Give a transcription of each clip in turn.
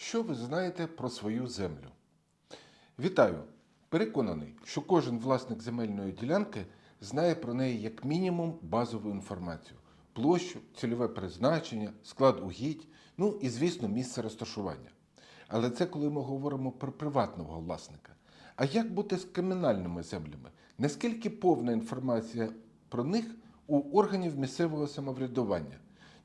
Що ви знаєте про свою землю? Вітаю! Переконаний, що кожен власник земельної ділянки знає про неї як мінімум базову інформацію: площу, цільове призначення, склад угідь, ну і, звісно, місце розташування. Але це коли ми говоримо про приватного власника. А як бути з кримінальними землями? Наскільки повна інформація про них у органів місцевого самоврядування?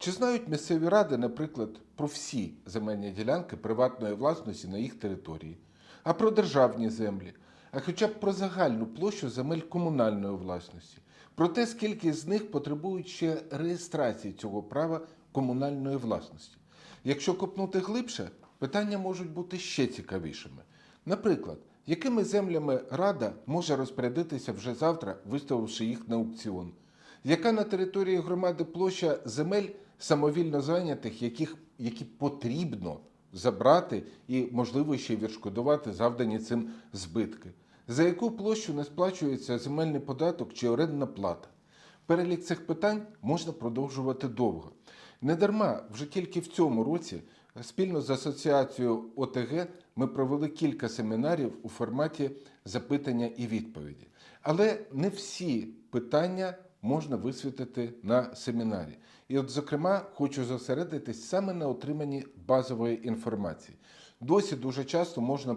Чи знають місцеві ради, наприклад, про всі земельні ділянки приватної власності на їх території, а про державні землі, а хоча б про загальну площу земель комунальної власності, про те, скільки з них потребують ще реєстрації цього права комунальної власності? Якщо копнути глибше, питання можуть бути ще цікавішими. Наприклад, якими землями Рада може розпорядитися вже завтра, виставивши їх на аукціон? Яка на території громади площа земель самовільно зайнятих, яких, які потрібно забрати і, можливо, ще й відшкодувати завдані цим збитки? За яку площу не сплачується земельний податок чи орендна плата? Перелік цих питань можна продовжувати довго. Недарма вже тільки в цьому році спільно з асоціацією ОТГ ми провели кілька семінарів у форматі запитання і відповіді. Але не всі питання можна висвітити на семінарі. І, от, зокрема, хочу зосередитись саме на отриманні базової інформації. Досі дуже часто можна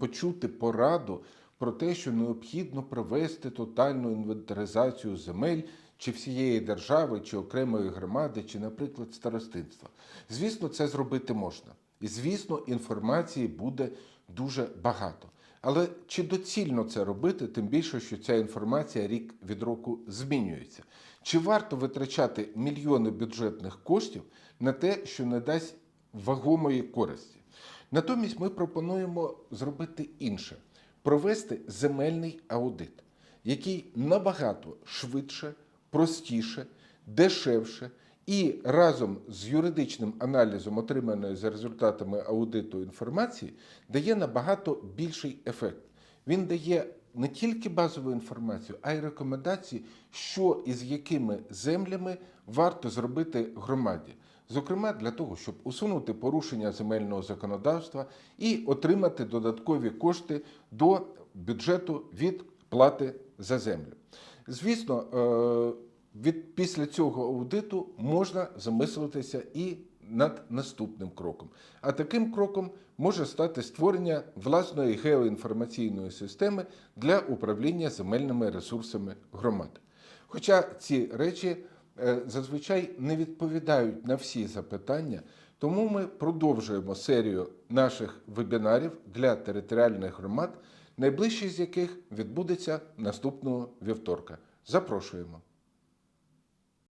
почути пораду про те, що необхідно провести тотальну інвентаризацію земель чи всієї держави, чи окремої громади, чи, наприклад, старостинства. Звісно, це зробити можна. І, звісно, інформації буде дуже багато. Але чи доцільно це робити, тим більше, що ця інформація рік від року змінюється? Чи варто витрачати мільйони бюджетних коштів на те, що не дасть вагомої користі? Натомість ми пропонуємо зробити інше: провести земельний аудит, який набагато швидше, простіше, дешевше і разом з юридичним аналізом, отриманої за результатами аудиту інформації, дає набагато більший ефект. Він дає не тільки базову інформацію, а й рекомендації, що і з якими землями варто зробити громаді. Зокрема, для того, щоб усунути порушення земельного законодавства і отримати додаткові кошти до бюджету від плати за землю. Звісно, е, від після цього аудиту можна замислитися і над наступним кроком. А таким кроком може стати створення власної геоінформаційної системи для управління земельними ресурсами громади. Хоча ці речі е, зазвичай не відповідають на всі запитання, тому ми продовжуємо серію наших вебінарів для територіальних громад, найближчий з яких відбудеться наступного вівторка. Запрошуємо.